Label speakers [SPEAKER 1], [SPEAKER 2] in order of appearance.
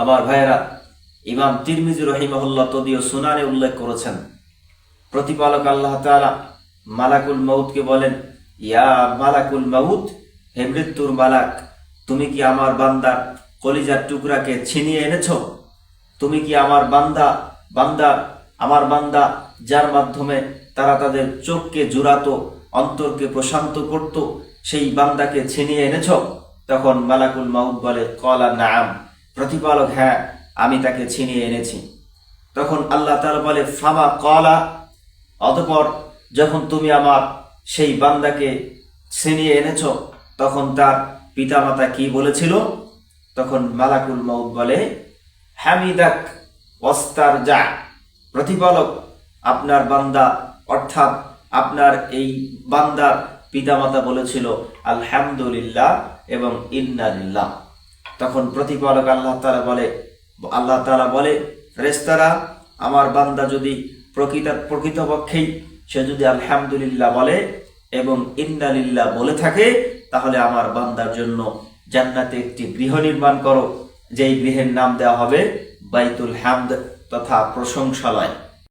[SPEAKER 1] আমার ভাইয়েরা, ইমাম তিরমিজি রহিমহল্লা তদীয় সুনানে উল্লেখ করেছেন। প্রতিপালক আল্লাহ তাআলা মালাকুল মাউতকে বলেন, ইয়া মালাকুল মাউত, হে মৃত্যুর মালাক, তুমি কি আমার বান্দার কলিজার টুকরাকে ছিনিয়ে এনেছ? তুমি কি আমার বান্দা বান্দা, আমার বান্দা, যার মাধ্যমে তারা তাদের চোখকে জুড়াতো, অন্তরকে প্রশান্ত করত, সেই বান্দাকে ছিনিয়ে এনেছ? তখন মালাকুল মাউদ বলে, কলা নাম প্রতিপালক হ্যাঁ আমি তাকে ছিনিয়ে এনেছি। তখন আল্লাহ তাআলা বলে, ফামা কলা অতপর যখন তুমি আমার সেই বান্দাকে ছিনিয়ে এনেছ, তখন তার পিতামাতা কি বলেছিল? তখন মালাকুল মৌদ বলে, হামিদাক ওস্তার যা প্রতিপালক, আপনার বান্দা, অর্থাৎ আপনার এই বান্দার পিতামাতা বলেছিল, আলহামদুলিল্লাহ এবং ইন্নালিল্লাহ। তখন প্রতিপালক আল্লাহ তালা বলে, আল্লাহ তালা বলে রেস্তারা আমার বান্দা যদি প্রকৃত প্রকৃতপক্ষেই সে যদি আলহামদুলিল্লাহ বলে এবং ইন্নালিল্লাহ বলে থাকে, তাহলে আমার বান্দার জন্য জান্নাতে একটি গৃহ নির্মাণ করো। যেই গৃহের নাম দেওয়া হবে বাইতুল হামদ তথা প্রশংসালয়।